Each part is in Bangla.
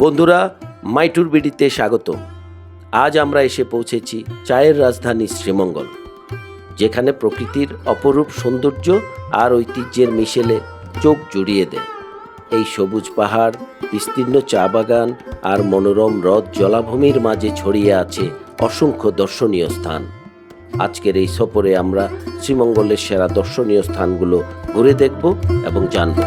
বন্ধুরা, মাইটুর বিডিতে স্বাগত। আজ আমরা এসে পৌঁছেছি চায়ের রাজধানী শ্রীমঙ্গল, যেখানে প্রকৃতির অপরূপ সৌন্দর্য আর ঐতিহ্যের মিশেলে চোখ জুড়িয়ে দেয়। এই সবুজ পাহাড়, বিস্তীর্ণ চা বাগান আর মনোরম হ্রদ জলাভূমির মাঝে ছড়িয়ে আছে অসংখ্য দর্শনীয় স্থান। আজকের এই সফরে আমরা শ্রীমঙ্গলের সেরা দর্শনীয় স্থানগুলো ঘুরে দেখব এবং জানব।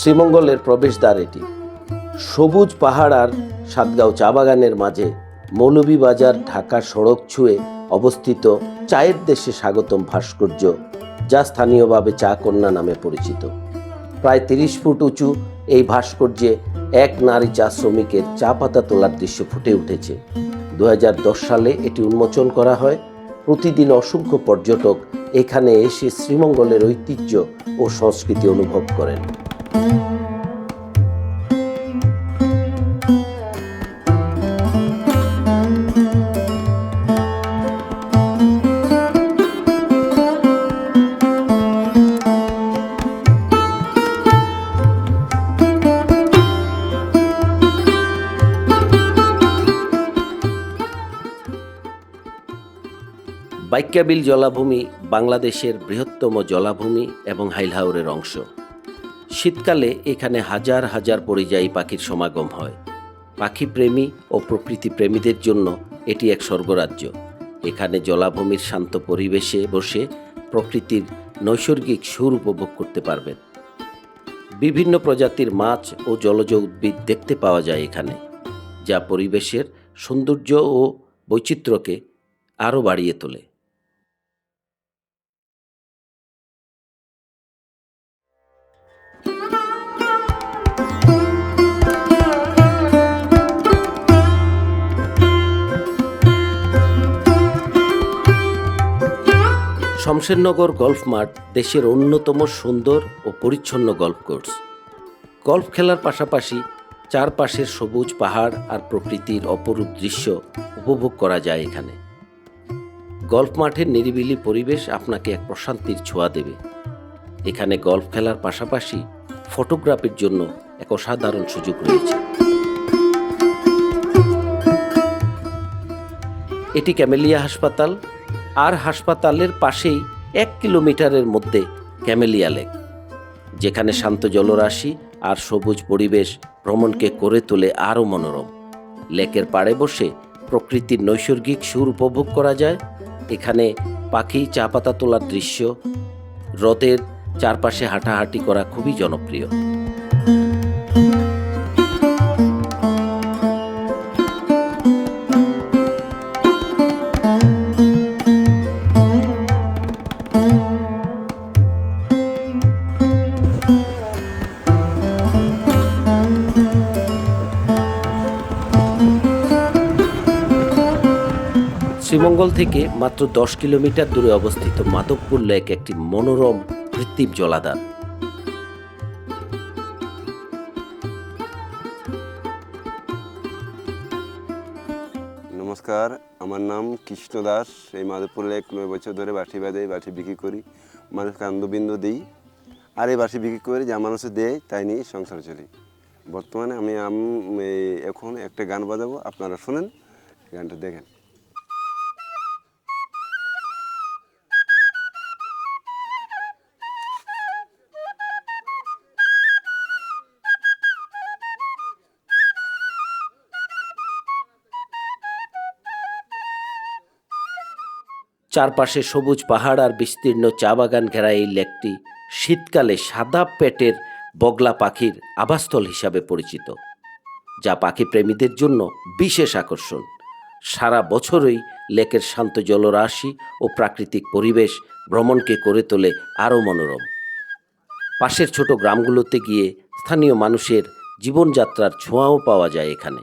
শ্রীমঙ্গলের প্রবেশদ্বার এটি। সবুজ পাহাড় আর সাতগাঁও চা বাগানের মাঝে মৌলভীবাজার ঢাকা সড়ক ছুঁয়ে অবস্থিত চায়ের দেশে স্বাগতম ভাস্কর্য, যা স্থানীয়ভাবে চা কন্যা নামে পরিচিত। প্রায় তিরিশ ফুট উঁচু এই ভাস্কর্যে এক নারী চা শ্রমিকের চা পাতা তোলার দৃশ্য ফুটে উঠেছে। দু হাজার দশ সালে এটি উন্মোচন করা হয়। প্রতিদিন অসংখ্য পর্যটক এখানে এসে শ্রীমঙ্গলের ঐতিহ্য ও সংস্কৃতি অনুভব করেন। বাইক্যাবিল জলাভূমি বাংলাদেশের বৃহত্তম জলাভূমি এবং হাইলহাওরের অংশ। শীতকালে এখানে হাজার হাজার পরিযায়ী পাখির সমাগম হয়। পাখি প্রেমী ও প্রকৃতি প্রেমীদের জন্য এটি এক স্বর্গরাজ্য। এখানে জলাভূমির শান্ত পরিবেশে বসে প্রকৃতির নৈসর্গিক সুর উপভোগ করতে পারবেন। বিভিন্ন প্রজাতির মাছ ও জলজ উদ্ভিদ দেখতে পাওয়া যায় এখানে, যা পরিবেশের সৌন্দর্য ও বৈচিত্র্যকে আরও বাড়িয়ে তোলে। শমশেরনগর গল্ফ মাঠ দেশের অন্যতম সুন্দর ও পরিচ্ছন্ন গল্ফ কোর্স। গল্ফ খেলার পাশাপাশি চারপাশের সবুজ পাহাড় আর প্রকৃতির অপরূপ দৃশ্য উপভোগ করা যায় এখানে। গল্ফ মাঠের নিরিবিলি পরিবেশ আপনাকে এক প্রশান্তির ছোঁয়া দেবে। এখানে গল্ফ খেলার পাশাপাশি ফটোগ্রাফির জন্য এক অসাধারণ সুযোগ রয়েছে। এটি ক্যামেলিয়া হাসপাতাল আর হাসপাতালের পাশেই এক কিলোমিটারের মধ্যে ক্যামেলিয়া লেক, যেখানে শান্ত জলরাশি আর সবুজ পরিবেশ ভ্রমণকে করে তোলে আরও মনোরম। লেকের পাড়ে বসে প্রকৃতির নৈসর্গিক সুর উপভোগ করা যায়। এখানে পাখি চা পাতা তোলার দৃশ্য, হ্রদের চারপাশে হাঁটাহাঁটি করা খুবই জনপ্রিয়। শ্রীমঙ্গল থেকে মাত্র দশ কিলোমিটার দূরে অবস্থিত মাধবপুর লেক একটি মনোরম কৃত্রিম জলাধার। নমস্কার, আমার নাম কৃষ্ণ দাস। এই মাধবপুর লেক নয় বছর ধরে বাটি বাজাই বাটি বিক্রি করি। মানুষকে আনন্দবিন্দ দিই। আর এই বাটি বিক্রি করে, যা মানুষে দেয়, তাই নিয়ে সংসার চলি। বর্তমানে আমি এখন একটা গান বাজাবো। আপনারা শোনেন, গানটা দেখেন। চারপাশে সবুজ পাহাড় আর বিস্তীর্ণ চা বাগান ঘেরা এই লেকটি শীতকালে সাদা পেটের বগলা পাখির আবাসস্থল হিসাবে পরিচিত, যা পাখি প্রেমীদের জন্য বিশেষ আকর্ষণ। সারা বছরই লেকের শান্ত জলরাশি ও প্রাকৃতিক পরিবেশ ভ্রমণকে করে তোলে আরও মনোরম। পাশের ছোট গ্রামগুলোতে গিয়ে স্থানীয় মানুষের জীবনযাত্রার ছোঁয়াও পাওয়া যায় এখানে।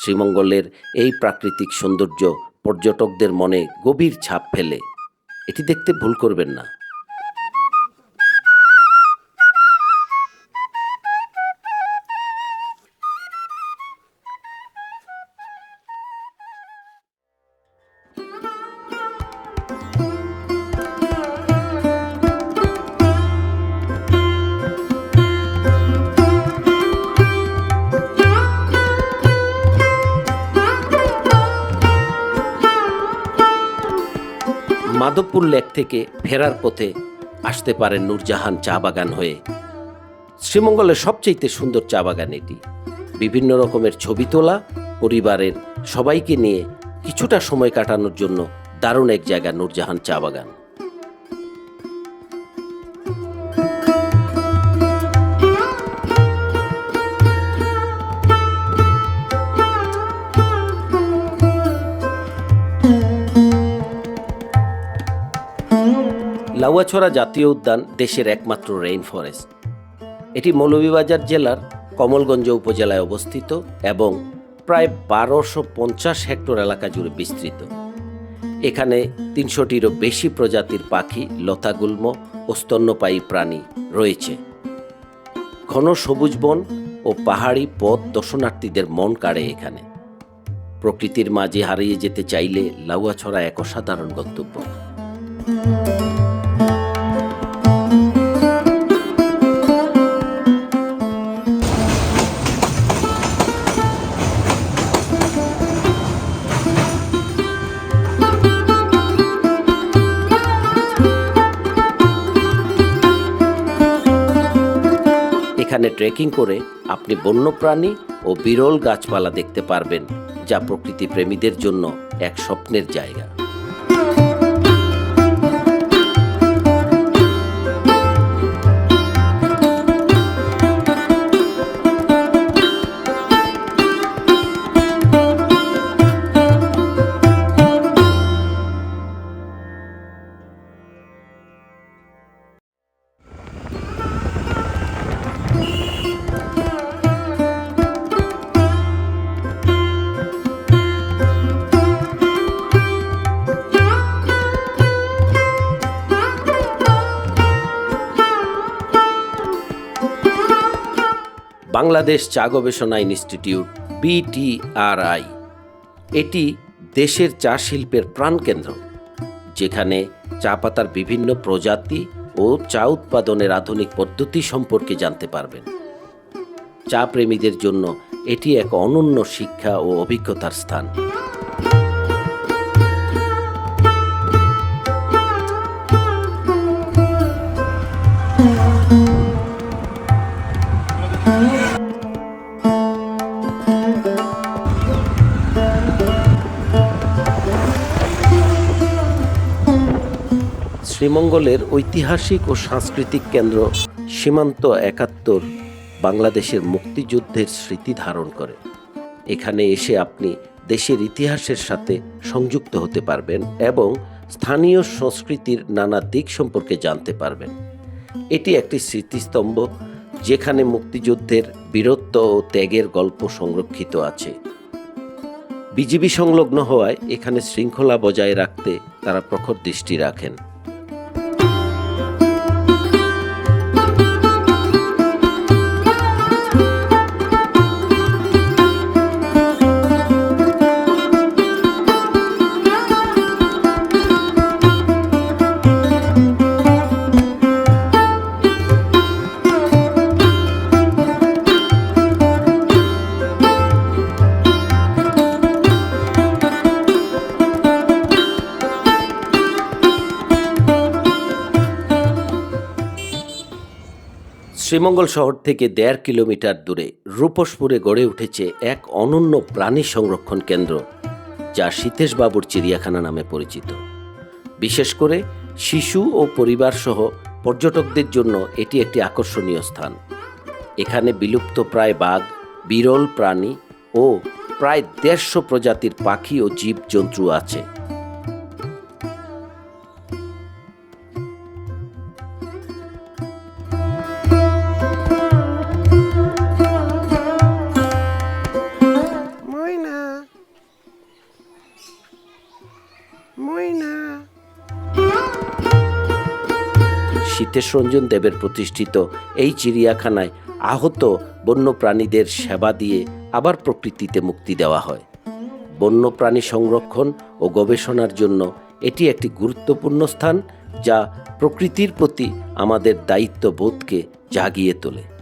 শ্রীমঙ্গলের এই প্রাকৃতিক সৌন্দর্য পর্যটকদের মনে গভীর ছাপ ফেলে। এটি দেখতে ভুল করবেন না। মাধবপুর লেক থেকে ফেরার পথে আসতে পারেন নূরজাহান চা বাগান হয়ে। শ্রীমঙ্গলের সবচেয়ে সুন্দর চা বাগান এটি। বিভিন্ন রকমের ছবি তোলা, পরিবারের সবাইকে নিয়ে কিছুটা সময় কাটানোর জন্য দারুণ এক জায়গা নূরজাহান চা বাগান। লাউয়াছড়া জাতীয় উদ্যান দেশের একমাত্র রেইন ফরেস্ট এটি মৌলভীবাজার জেলার কমলগঞ্জ উপজেলায় অবস্থিত এবং প্রায় বারোশো পঞ্চাশ হেক্টর এলাকা জুড়ে বিস্তৃত। এখানে তিনশোটিরও বেশি প্রজাতির পাখি, লতাগুল্ম ও স্তন্যপায়ী প্রাণী রয়েছে। ঘন সবুজ বন ও পাহাড়ি পথ দর্শনার্থীদের মন কাড়ে এখানে। প্রকৃতির মাঝে হারিয়ে যেতে চাইলে লাউয়াছড়া এক অসাধারণ গন্তব্য। এখানে ট্রেকিং করে আপনি বন্যপ্রাণী ও বিরল গাছপালা দেখতে পারবেন, যা প্রকৃতি প্রেমীদের জন্য এক স্বপ্নের জায়গা। বাংলাদেশ চা গবেষণা ইনস্টিটিউট বিটিআরআই এটি দেশের চা শিল্পের প্রাণকেন্দ্র যেখানে চা পাতার বিভিন্ন প্রজাতি ও চা উৎপাদনের আধুনিক পদ্ধতি সম্পর্কে জানতে পারবেন। চা প্রেমীদের জন্য এটি এক অনন্য শিক্ষা ও অভিজ্ঞতার স্থান। শ্রীমঙ্গলের ঐতিহাসিক ও সাংস্কৃতিক কেন্দ্র সীমান্ত একাত্তর বাংলাদেশের মুক্তিযুদ্ধের স্মৃতি ধারণ করে। এখানে এসে আপনি দেশের ইতিহাসের সাথে সংযুক্ত হতে পারবেন এবং স্থানীয় সংস্কৃতির নানা দিক সম্পর্কে জানতে পারবেন। এটি একটি স্মৃতিস্তম্ভ যেখানে মুক্তিযুদ্ধের বীরত্ব ও ত্যাগের গল্প সংরক্ষিত আছে। বিজিবি সংলগ্ন হওয়ায় এখানে শৃঙ্খলা বজায় রাখতে তারা প্রখর দৃষ্টি রাখেন। শ্রীমঙ্গল শহর থেকে দেড় কিলোমিটার দূরে রূপসপুরে গড়ে উঠেছে এক অনন্য প্রাণী সংরক্ষণ কেন্দ্র, যা সীতেশবাবুর চিড়িয়াখানা নামে পরিচিত। বিশেষ করে শিশু ও পরিবার সহ পর্যটকদের জন্য এটি একটি আকর্ষণীয় স্থান। এখানে বিলুপ্ত প্রায় বাঘ, বিরল প্রাণী ও প্রায় দেড়শো প্রজাতির পাখি ও জীবজন্তু আছে। ময়না। সীতেশ রঞ্জন দেবের প্রতিষ্ঠিত এই চিড়িয়াখানায় আহত বন্যপ্রাণীদের সেবা দিয়ে আবার প্রকৃতিতে মুক্তি দেওয়া হয়। বন্যপ্রাণী সংরক্ষণ ও গবেষণার জন্য এটি একটি গুরুত্বপূর্ণ স্থান যা প্রকৃতির প্রতি আমাদের দায়িত্ববোধকে জাগিয়ে তোলে।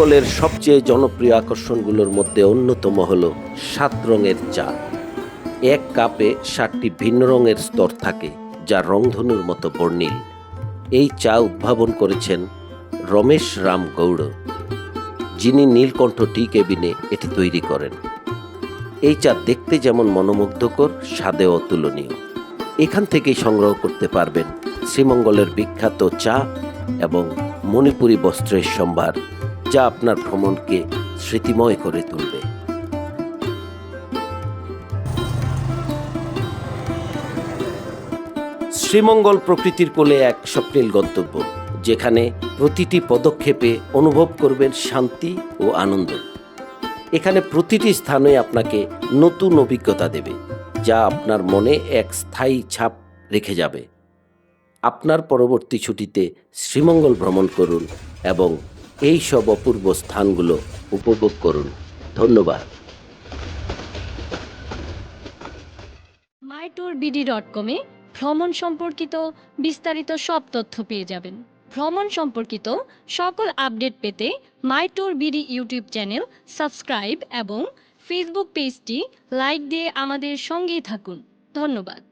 শ্রীমঙ্গলের সবচেয়ে জনপ্রিয় আকর্ষণগুলোর মধ্যে অন্যতম হল সাত রঙের চা। এক কাপে সাতটি ভিন্ন রঙের স্তর থাকে, যা রংধনুর মতো বর্ণিল। এই চা উদ্ভাবন করেছেন রমেশ রাম গৌড়, যিনি নীলকণ্ঠ টি কেবিনে এটি তৈরি করেন। এই চা দেখতে যেমন মনোমুগ্ধকর স্বাদে অতুলনীয়। এখান থেকেই সংগ্রহ করতে পারবেন শ্রীমঙ্গলের বিখ্যাত চা এবং মণিপুরী বস্ত্রের সম্ভার। যা আপনার ভ্রমণকে স্মৃতিময় করে তুলবে। শ্রীমঙ্গল প্রকৃতির কোলে এক স্বপ্নীল গন্তব্য, যেখানে প্রতিটি পদক্ষেপে অনুভব করবেন শান্তি ও আনন্দ। এখানে প্রতিটি স্থানে আপনাকে নতুন অভিজ্ঞতা দেবে, যা আপনার মনে এক স্থায়ী ছাপ রেখে যাবে। আপনার পরবর্তী ছুটিতে শ্রীমঙ্গল ভ্রমণ করুন এবং এই সব অপূর্ব স্থানগুলো উপভোগ করুন। ধন্যবাদ। মাই বিডি ডট কমে ভ্রমণ সম্পর্কিত বিস্তারিত সব তথ্য পেয়ে যাবেন। ভ্রমণ সম্পর্কিত সকল আপডেট পেতে my BD YouTube channel subscribe এবং ফেসবুক পেজটি লাইক দিয়ে আমাদের সঙ্গেই থাকুন। ধন্যবাদ।